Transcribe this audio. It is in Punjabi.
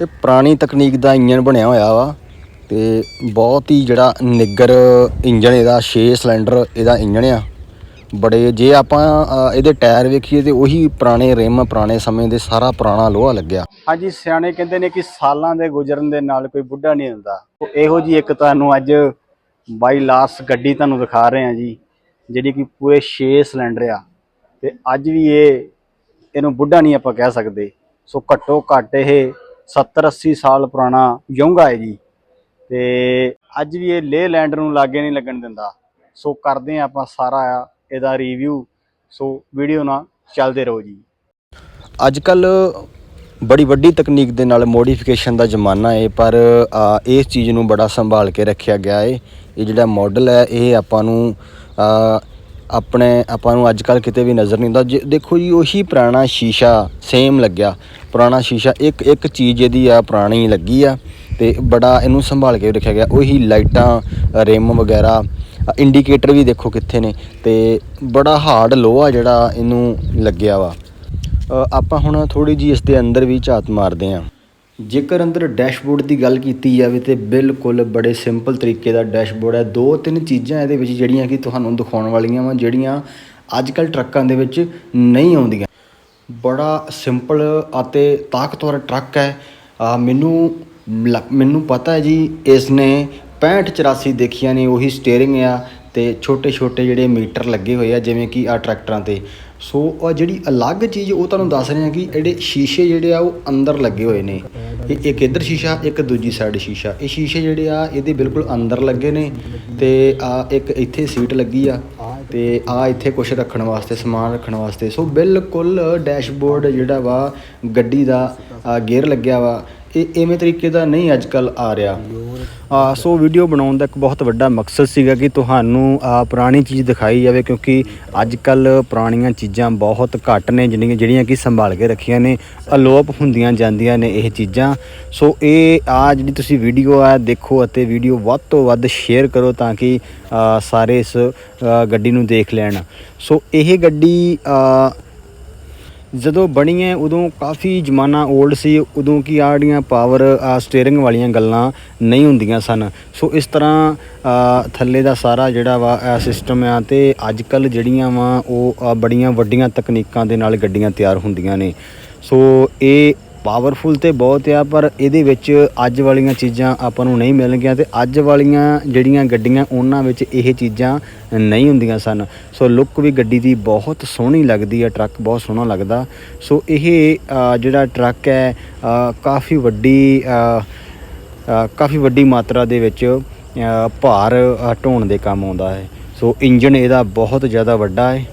ਇਹ ਪੁਰਾਣੀ ਤਕਨੀਕ ਦਾ ਇੰਜਨ ਬਣਿਆ ਹੋਇਆ ਵਾ ਤੇ ਬਹੁਤ ਹੀ ਜਿਹੜਾ ਨਿੱਗਰ ਇੰਜਨ ਇਹਦਾ 6 ਸਿਲੰਡਰ ਇਹਦਾ ਇੰਜਨ ਆ। ਬੜੇ ਜੇ ਆਪਾਂ ਇਹਦੇ ਟਾਇਰ ਵੇਖੀਏ ਤੇ ਉਹੀ ਪੁਰਾਣੇ ਰਿਮ, ਪੁਰਾਣੇ ਸਮੇਂ ਦੇ ਸਾਰਾ ਪੁਰਾਣਾ ਲੋਹਾ ਲੱਗਿਆ। ਹਾਂਜੀ, ਸਿਆਣੇ ਕਹਿੰਦੇ ਨੇ ਕਿ ਸਾਲਾਂ ਦੇ ਗੁਜ਼ਰਨ ਦੇ ਨਾਲ ਕੋਈ ਬੁੱਢਾ ਨਹੀਂ ਹੁੰਦਾ। ਇਹੋ ਜੀ ਇੱਕ ਤੁਹਾਨੂੰ ਅੱਜ ਬਾਈ ਲਾਸ ਗੱਡੀ ਤੁਹਾਨੂੰ ਦਿਖਾ ਰਹੇ ਹਾਂ ਜੀ, ਜਿਹੜੀ ਕਿ ਪੂਰੇ 6 ਸਿਲੰਡਰ ਆ। ਤੇ ਅੱਜ ਵੀ ਇਹ, ਇਹਨੂੰ ਬੁੱਢਾ ਨਹੀਂ ਆਪਾਂ ਕਹਿ ਸਕਦੇ। ਸੋ ਘੱਟੋ ਘੱਟ ਇਹ 70 80 ਸਾਲ ਪੁਰਾਣਾ ਯੋਂਗਾ ਹੈ ਜੀ। ਤੇ ਅੱਜ ਵੀ ਇਹ ਲੇ ਲੈਂਡ ਨੂੰ ਲਾਗੇ ਨਹੀਂ ਲੱਗਣ ਦਿੰਦਾ। ਸੋ ਕਰਦੇ ਹਾਂ ਆਪਾਂ ਸਾਰਾ ਇਹਦਾ ਰਿਵਿਊ ਸੋ ਵੀਡੀਓ ਨਾਲ ਚੱਲਦੇ ਰਹੋ ਜੀ। ਅੱਜ ਕੱਲ ਬੜੀ ਵੱਡੀ ਤਕਨੀਕ ਦੇ ਨਾਲ ਮੋਡੀਫਿਕੇਸ਼ਨ ਦਾ ਜ਼ਮਾਨਾ ਹੈ, ਪਰ ਇਸ ਚੀਜ਼ ਨੂੰ ਬੜਾ ਸੰਭਾਲ ਕੇ ਰੱਖਿਆ ਗਿਆ ਹੈ। ਇਹ ਜਿਹੜਾ ਮਾਡਲ ਹੈ, ਇਹ ਆਪਾਂ ਨੂੰ ਆਪਣੇ ਆਪਾਂ ਨੂੰ ਅੱਜ ਕੱਲ ਕਿਤੇ ਵੀ ਨਜ਼ਰ ਨਹੀਂ ਆਉਂਦਾ। ਜੇ- ਦੇਖੋ ਜੀ, ਉਹੀ ਪੁਰਾਣਾ ਸ਼ੀਸ਼ਾ ਸੇਮ ਲੱਗਿਆ। ਪੁਰਾਣਾ ਸ਼ੀਸ਼ਾ, ਇੱਕ ਇੱਕ ਚੀਜ਼ ਇਹਦੀ ਆ ਪੁਰਾਣੀ ਲੱਗੀ ਆ ਤੇ ਬੜਾ ਇਹਨੂੰ ਸੰਭਾਲ ਕੇ ਰੱਖਿਆ ਗਿਆ। ਉਹੀ ਲਾਈਟਾਂ, ਰਿਮ ਵਗੈਰਾ ਇੰਡੀਕੇਟਰ ਵੀ ਦੇਖੋ ਕਿੱਥੇ ਨੇ ਤੇ ਬੜਾ ਹਾਰਡ ਲੋਹਾ ਜਿਹੜਾ ਇਹਨੂੰ ਲੱਗਿਆ ਵਾ। ਆਪਾਂ ਹੁਣ ਥੋੜੀ ਜੀ ਇਸ ਦੇ ਅੰਦਰ ਵੀ ਝਾਤ ਮਾਰਦੇ ਹਾਂ ਜੇਕਰ ਅੰਦਰ ਡੈਸ਼ਬੋਰਡ ਦੀ ਗੱਲ ਕੀਤੀ ਜਾਵੇ ਤੇ ਬਿਲਕੁਲ ਬੜੇ ਸਿੰਪਲ ਤਰੀਕੇ ਦਾ ਡੈਸ਼ਬੋਰਡ ਹੈ। ਦੋ ਤਿੰਨ ਚੀਜ਼ਾਂ ਇਹਦੇ ਵਿੱਚ ਜਿਹੜੀਆਂ ਕਿ ਤੁਹਾਨੂੰ ਦਿਖਾਉਣ ਵਾਲੀਆਂ ਵਾ, ਜਿਹੜੀਆਂ ਅੱਜ ਕੱਲ ਟਰੱਕਾਂ ਦੇ ਵਿੱਚ ਨਹੀਂ ਆਉਂਦੀਆਂ। ਬੜਾ ਸਿੰਪਲ ਅਤੇ ਤਾਕਤਵਰ ਟਰੱਕ ਹੈ। ਮੈਨੂੰ ਲ- ਮੈਨੂੰ ਪਤਾ ਹੈ ਜੀ, ਇਸ ਨੇ 65 84 ਦੇਖੀਆਂ ਨੇ, ਉਹੀ ਸਟੀਅਰਿੰਗ ਆ। ਤੇ ਛੋਟੇ ਛੋਟੇ ਜਿਹੜੇ ਮੀਟਰ ਲੱਗੇ ਹੋਏ ਆ, ਜਿਵੇਂ ਕਿ ਆ ਟਰੈਕਟਰਾਂ ਤੇ। ਸੋ ਉਹ ਜਿਹੜੀ ਅਲੱਗ ਚੀਜ਼ ਉਹ ਤੁਹਾਨੂੰ ਦੱਸ ਰਹੇ ਹਾਂ ਕਿ ਜਿਹੜੇ ਸ਼ੀਸ਼ੇ ਜਿਹੜੇ ਆ, ਉਹ ਅੰਦਰ ਲੱਗੇ ਹੋਏ ਨੇ। ਇਹ ਇੱਕ ਇੱਧਰ ਸ਼ੀਸ਼ਾ, ਇੱਕ ਦੂਜੀ ਸਾਈਡ ਸ਼ੀਸ਼ਾ। ਇਹ ਸ਼ੀਸ਼ੇ ਜਿਹੜੇ ਆ, ਇਹਦੇ ਬਿਲਕੁਲ ਅੰਦਰ ਲੱਗੇ ਨੇ ਤੇ ਆ ਇੱਕ ਇੱਥੇ ਸੀਟ ਲੱਗੀ ਆ ਤੇ ਆ ਇੱਥੇ ਕੁਝ ਰੱਖਣ ਵਾਸਤੇ, ਸਮਾਨ ਰੱਖਣ ਵਾਸਤੇ। ਸੋ ਬਿਲਕੁਲ ਡੈਸ਼ਬੋਰਡ ਜਿਹੜਾ ਵਾ, ਗੱਡੀ ਦਾ ਗੇਅਰ ਲੱਗਿਆ ਵਾ। ਇਹ ਐਵੇਂ ਤਰੀਕੇ ਦਾ ਨਹੀਂ ਅੱਜ ਕੱਲ ਆ ਰਿਹਾ। ਆ, ਸੋ ਵੀਡੀਓ ਬਣਾਉਣ ਦਾ ਇੱਕ ਬਹੁਤ ਵੱਡਾ ਮਕਸਦ ਸੀਗਾ ਕਿ ਤੁਹਾਨੂੰ ਆ ਪੁਰਾਣੀ ਚੀਜ਼ ਦਿਖਾਈ ਜਾਵੇ ਕਿਉਂਕਿ ਅੱਜ ਕੱਲ ਪੁਰਾਣੀਆਂ ਚੀਜ਼ਾਂ ਬਹੁਤ ਘੱਟ ਨੇ ਜਿਹੜੀਆਂ ਜਿਹੜੀਆਂ ਕਿ ਸੰਭਾਲ ਕੇ ਰੱਖੀਆਂ ਨੇ, ਅਲੋਪ ਹੁੰਦੀਆਂ ਜਾਂਦੀਆਂ ਨੇ ਇਹ ਚੀਜ਼ਾਂ। ਸੋ ਇਹ ਆ ਜਿਹੜੀ ਤੁਸੀਂ ਵੀਡੀਓ ਆ, ਦੇਖੋ ਅਤੇ ਵੀਡੀਓ ਵੱਧ ਤੋਂ ਵੱਧ ਸ਼ੇਅਰ ਕਰੋ ਤਾਂ ਕਿ ਸਾਰੇ ਇਸ ਗੱਡੀ ਨੂੰ ਦੇਖ ਲੈਣ। ਸੋ ਇਹ ਗੱਡੀ ਜਦੋਂ ਬਣੀ ਹੈ ਉਦੋਂ ਕਾਫੀ ਜ਼ਮਾਨਾ 올ਡ ਸੀ, ਉਦੋਂ ਕੀ ਆ ਜਿਹੜੀਆਂ ਪਾਵਰ ਸਟੀਅਰਿੰਗ ਵਾਲੀਆਂ ਗੱਲਾਂ ਨਹੀਂ ਹੁੰਦੀਆਂ ਸਨ। ਸੋ ਇਸ ਤਰ੍ਹਾਂ ਥੱਲੇ ਦਾ ਸਾਰਾ ਜਿਹੜਾ ਵਾ ਸਿਸਟਮ ਆ ਤੇ ਅੱਜ ਕੱਲ ਜਿਹੜੀਆਂ ਵਾ, ਉਹ ਬੜੀਆਂ ਵੱਡੀਆਂ ਤਕਨੀਕਾਂ ਦੇ ਨਾਲ ਗੱਡੀਆਂ ਤਿਆਰ ਹੁੰਦੀਆਂ ਨੇ। ਸੋ ਇਹ ਪਾਵਰਫੁਲ ਤੇ ਬਹੁਤ ਆ, ਪਰ ਇਹਦੇ ਵਿੱਚ ਅੱਜ ਵਾਲੀਆਂ ਚੀਜ਼ਾਂ ਆਪਾਂ ਨੂੰ ਨਹੀਂ ਮਿਲਣਗੀਆਂ ਤੇ ਅੱਜ ਵਾਲੀਆਂ ਜਿਹੜੀਆਂ ਗੱਡੀਆਂ, ਉਹਨਾਂ ਵਿੱਚ ਇਹ ਚੀਜ਼ਾਂ ਨਹੀਂ ਹੁੰਦੀਆਂ ਸਨ। ਸੋ ਲੁੱਕ ਵੀ ਗੱਡੀ ਦੀ ਬਹੁਤ ਸੋਹਣੀ ਲੱਗਦੀ ਹੈ ਟਰੱਕ ਬਹੁਤ ਸੋਹਣਾ ਲੱਗਦਾ। ਸੋ ਇਹ ਜਿਹੜਾ ਟਰੱਕ ਹੈ ਕਾਫੀ ਵੱਡੀ ਕਾਫੀ ਵੱਡੀ ਮਾਤਰਾ ਦੇ ਵਿੱਚ ਭਾਰ ਢੋਣ ਦੇ ਕੰਮ ਆਉਂਦਾ ਹੈ। ਸੋ ਇੰਜਨ ਇਹਦਾ ਬਹੁਤ ਜ਼ਿਆਦਾ ਵੱਡਾ ਹੈ।